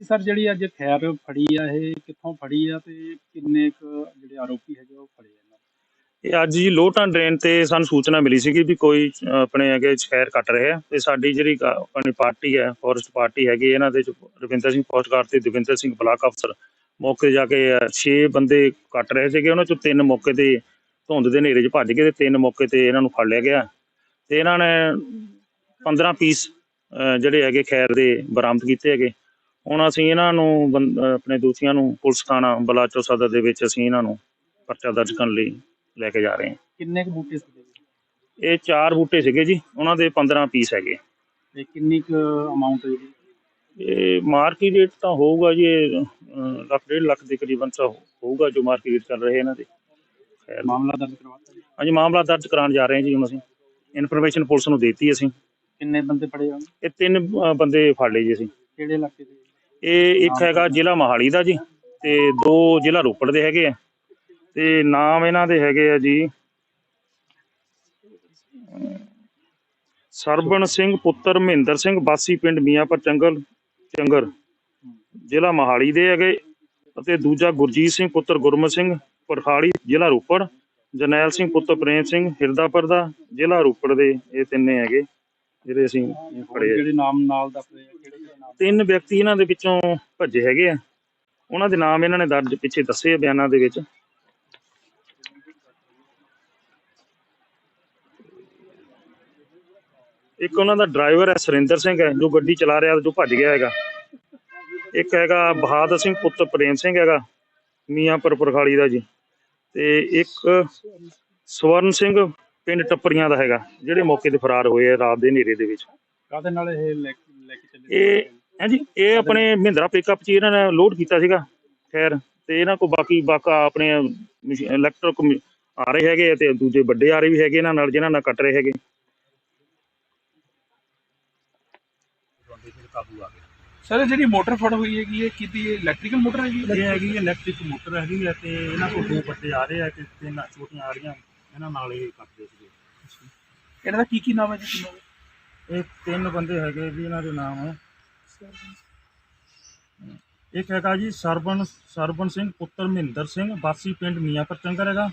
Sir ਜਿਹੜੀ ਅੱਜ ਖੈਰ ਫੜੀ ਆ ਇਹ ਕਿੱਥੋਂ ਫੜੀ ਆ ਤੇ ਕਿੰਨੇ ਕੁ ਜਿਹੜੇ ਆਰੋਪੀ ਹੈਗੇ ਉਹ ਫੜੇ ਇਹਨਾਂ ਇਹ ਅੱਜ ਜੀ ਲੋਟਾਂ ਡਰੇਨ ਤੇ ਸਾਨੂੰ ਸੂਚਨਾ ਮਿਲੀ ਸੀਗੀ ਵੀ ਕੋਈ ਅਹ, ਆਪਣੇ ਹੈਗੇ ਸ਼ਹਿਰ ਕੱਟ ਰਹੇ ਆ ਤੇ ਸਾਡੀ ਜਿਹੜੀ ਕ- ਆਪਣੀ ਪਾਰਟੀ ਹੈ ਫੋਰੈਸਟ ਪਾਰਟੀ ਹੈਗੀ ਇਹਨਾਂ ਦੇ ਚ ਰਵਿੰਦਰ ਸਿੰਘ ਫੌਜ ਗਾਰਡ ਤੇ ਦਵਿੰਦਰ ਸਿੰਘ ਬਲਾਕ ਅਫਸਰ ਮੌਕੇ ਜਾ ਕੇ 6 ਬੰਦੇ ਕੱਟ ਰਹੇ ਸੀਗੇ ਉਹਨਾਂ ਚੋਂ ਤਿੰਨ ਮੌਕੇ ਤੇ ਧੁੰਦ ਦੇ ਹਨੇਰੇ 'ਚ ਭੱਜ ਗਏ ਤੇ ਤਿੰਨ ਮੌਕੇ ਤੇ ਇਹਨਾਂ ਨੂੰ ਫੜ ਲਿਆ ਗਿਆ। ਤੇ ਇਹਨਾਂ ਨੇ 15 ਪੀਸ ਜਿਹੜੇ ਹੈਗੇ ਖੈਰ ਦੇ ਬਰਾਮਦ ਕੀਤੇ ਹੈਗੇ। ਹੁਣ ਅਸੀਂ ਇਹਨਾਂ ਨੂੰ ਬੰ- ਅਹ, ਆਪਣੇ ਦੋਸ਼ੀਆਂ ਨੂੰ ਪੁਲਿਸ ਥਾਣਾ ਬਲਾਚੋ ਸਦਰ ਦੇ ਵਿੱਚ ਅਸੀਂ ਇਹਨਾਂ ਨੂੰ ਪਰਚਾ ਦਰਜ ਕਰਨ ਲਈ ਲੈ ਕੇ ਜਾ ਰਹੇ ਹਾਂ। ਕਿੰਨੇ ਕੁ ਬੂਟੇ ਸੀਗੇ ਇਹ ਚਾਰ ਬੂਟੇ ਸੀਗੇ ਜੀ ਉਹਨਾਂ ਦੇ 15 ਪੀਸ ਹੈਗੇ। ਤੇ ਕਿੰਨੀ ਕੁ ਅਮਾਉਂਟ ਜਿਹੜੀ ਇਹ ਮਾਰਕੀਟ ਰੇਟ ਤਾਂ ਹੋਊਗਾ ਜੀ ਇਹ, ਅਹ, ਲੱਖ ਡੇਢ ਲੱਖ ਦੇ ਕਰੀਬਨ ਤਾਂ ਹੋਊਗਾ ਜੋ ਮਾਰਕੀਟ ਰੇਟ ਚੱਲ ਰਹੇ ਇਹਨਾਂ ਦੇ। ਖੈਰ। ਮਾਮਲਾ ਦਰਜ ਕਰਵਾਤਾ ਜੀ। ਹਾਂਜੀ ਮਾਮਲਾ ਦਰਜ ਕਰਾਉਣ ਜਾ ਰਹੇ ਹਾਂ ਜੀ ਹੁਣ ਅਸੀਂ। ਇਨਫੋਰਮੇਸ਼ਨ ਪੁਲਿਸ ਨੂੰ ਦੇਤੀ ਅਸੀਂ। ਕਿੰਨੇ ਬੰਦੇ ਫੜੇ ਆ ਇਹ ਤਿੰਨ ਅਹ, ਬੰਦੇ ਫੜ ਲਏ ਜੀ ਅਸੀਂ। ਕਿਹੜੇ ਇਲਾਕੇ ਦੇ? ਇਹ ਇੱਕ ਹੈਗਾ ਜ਼ਿਲ੍ਹਾ ਮੋਹਾਲੀ ਦਾ ਜੀ ਤੇ ਦੋ ਜ਼ਿਲ੍ਹਾ ਰੋਪੜ ਦੇ ਹੈਗੇ ਆ। ਤੇ ਨਾਮ ਇਹਨਾਂ ਦੇ ਹੈਗੇ ਆ ਜੀ ਸਰਬਣ ਸਿੰਘ ਪੁੱਤਰ ਮਹਿੰਦਰ ਸਿੰਘ ਬਾਸੀ ਪਿੰਡ ਮੀਆਂਪੁਰ ਚੰਗਲ ਚੰਗਰ। ਜ਼ਿਲ੍ਹਾ ਮੋਹਾਲੀ ਦੇ ਹੈਗੇ ਅਤੇ ਦੂਜਾ ਗੁਰਜੀਤ ਸਿੰਘ ਪੁੱਤਰ ਗੁਰਮਤ ਸਿੰਘ ਪਰਖਾਲੀ ਜ਼ਿਲ੍ਹਾ ਰੋਪੜ। ਜਰਨੈਲ ਸਿੰਘ ਪੁੱਤਰ ਪ੍ਰੇਮ ਸਿੰਘ ਹਿਰਦਾਪੁਰ ਦਾ ਜ਼ਿਲ੍ਹਾ ਰੋਪੜ ਦੇ ਇਹ ਤਿੰਨੇ ਹੈਗੇ ਜਿਹੜੇ ਅਸੀਂ ਫੜੇ ਜਿਹੜੇ ਨਾਮ ਨਾਲ ਦੱਸਦੇ ਆ ਕਿਹੜੇ ਤਿੰਨ ਵਿਅਕਤੀ ਇਹਨਾਂ ਦੇ ਵਿੱਚੋਂ ਭੱਜੇ ਹੈਗੇ ਆ। ਉਹਨਾਂ ਦੇ ਨਾਮ ਇਹਨਾਂ ਨੇ ਦਰਜ ਪਿੱਛੇ ਦੱਸੇ ਆ ਬਿਆਨਾਂ ਦੇ ਵਿੱਚ। ਇੱਕ ਉਹਨਾਂ ਦਾ ਡਰਾਈਵਰ ਹੈ, ਸੁਰਿੰਦਰ ਸਿੰਘ ਹੈ, ਜੋ ਗੱਡੀ ਚਲਾ ਰਿਹਾ ਜੋ ਭੱਜ ਗਿਆ ਹੈਗਾ। ਇੱਕ ਹੈਗਾ ਬਹਾਦਰ ਸਿੰਘ, ਪੁੱਤ ਪ੍ਰੇਮ ਸਿੰਘ ਹੈਗਾ, ਮੀਆਂਪੁਰ ਪਰਖਾਲੀ ਦਾ ਜੀ। ਤੇ ਇੱਕ ਸਵਰਨ ਸਿੰਘ ਪਿੰਡ ਟੱਪਰੀਆਂ ਦਾ ਹੈਗਾ, ਜਿਹੜੇ ਮੌਕੇ ਤੇ ਫਰਾਰ ਹੋਏ ਆ ਰਾਤ ਦੇ ਹਨੇਰੇ ਦੇ ਵਿੱਚ। ਕਾਹਦੇ ਨਾਲ ਇਹ ਇਹ ਹਾਂਜੀ ਇਹ ਆਪਣੇ ਮਹਿੰਦਰਾ ਪਿਕਅਪ 'ਚ ਇਹਨਾਂ ਨੇ ਲੋਡ ਕੀਤਾ ਸੀਗਾ ਖੈਰ ਤੇ ਇਹਨਾਂ ਕੋ ਬਾਕੀ ਬਾਕਾ ਆਪਣੇ ਇਲੈਕਟ੍ਰਿਕ ਆ ਰਹੇ ਹੈਗੇ ਤੇ ਦੂਜੇ ਵੱਡੇ ਆ ਰਹੇ ਵੀ ਹੈਗੇ ਇਹਨਾਂ ਨਾਲ ਜਿਨ੍ਹਾਂ ਨਾਲ ਕੱਟ ਰਹੇ ਹੈਗੇ। ਸਰ ਜਿਹੜੀ ਮੋਟਰ ਫੜ ਹੋਈ ਹੈਗੀ ਇਹ ਕਿਹਦੀ ਇਲੈਕਟ੍ਰੀਕਲ ਮੋਟਰ ਹੈਗੀ? ਇਹ ਹੈਗੀ ਇਲੈਕਟ੍ਰਿਕ ਮੋਟਰ ਹੈਗੀ ਹੈ ਤੇ ਇਹਨਾਂ ਕੋਲ ਦੋ ਵੱਡੇ ਆ ਰਹੇ ਆ ਤੇ ਤਿੰਨ ਛੋਟੀਆਂ ਆ ਰਹੀਆਂ ਇਹਨਾਂ ਨਾਲ ਇਹ ਕਰਦੇ ਸੀਗੇ। ਇਹਨਾਂ ਦਾ ਕੀ ਕੀ ਨਾਮ ਹੈ ਜੀ ਦਾ? ਇਹ ਤਿੰਨ ਬੰਦੇ ਹੈਗੇ ਜੀ ਇਹਨਾਂ ਦੇ ਨਾਮ। ਹੈ ਇੱਕ ਹੈਗਾ ਜੀ ਸਰਬਨ ਸਰਬਨ ਸਿੰਘ, ਪੁੱਤਰ ਮਹਿੰਦਰ ਸਿੰਘ, ਵਾਸੀ ਪਿੰਡ ਮੀਆਂਪੁਰ ਚੰਗਰ ਹੈਗਾ,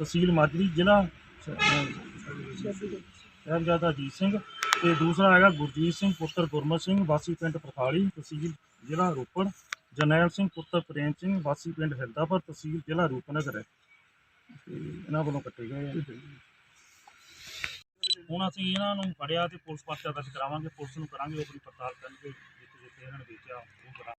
ਤਹਿਸੀਲ ਮਾਜਰੀ, ਜ਼ਿਲ੍ਹਾ ਸਾਹਿਬਜ਼ਾਦਾ ਅਜੀਤ ਸਿੰਘ ਤੇ ਦੂਸਰਾ ਹੈਗਾ ਗੁਰਜੀਤ ਸਿੰਘ, ਪੁੱਤਰ ਗੁਰਮਤ ਸਿੰਘ, ਵਾਸੀ ਪਿੰਡ ਪਰਖਾਲੀ ਤਹਿਸੀਲ ਜ਼ਿਲ੍ਹਾ ਰੋਪੜ, ਜਰਨੈਲ ਸਿੰਘ, ਪੁੱਤਰ ਪ੍ਰੇਮ ਸਿੰਘ, ਵਾਸੀ ਪਿੰਡ ਹਿਰਦਾਪੁਰ ਤਹਿਸੀਲ ਜ਼ਿਲ੍ਹਾ ਰੂਪਨਗਰ ਹੈ। ਤੇ ਇਹਨਾਂ ਵੱਲੋਂ ਕੱਟੇ ਗਏ ਆ। ਹੁਣ ਅਸੀਂ ਇਹਨਾਂ ਨੂੰ ਫੜਿਆ ਤੇ ਪੁਲਿਸ ਪਰਚਾ ਦਰਜ ਕਰਾਵਾਂਗੇ, ਪੁਲਿਸ ਨੂੰ ਕਰਾਂਗੇ ਆਪਣੀ ਪੜਤਾਲ ਕਰਨਗੇ ਜਿੱਥੇ ਜਿੱਥੇ ਇਹਨਾਂ ਨੇ ਵੇਚਿਆ, ਉਹ ਕਰਾਂਗੇ।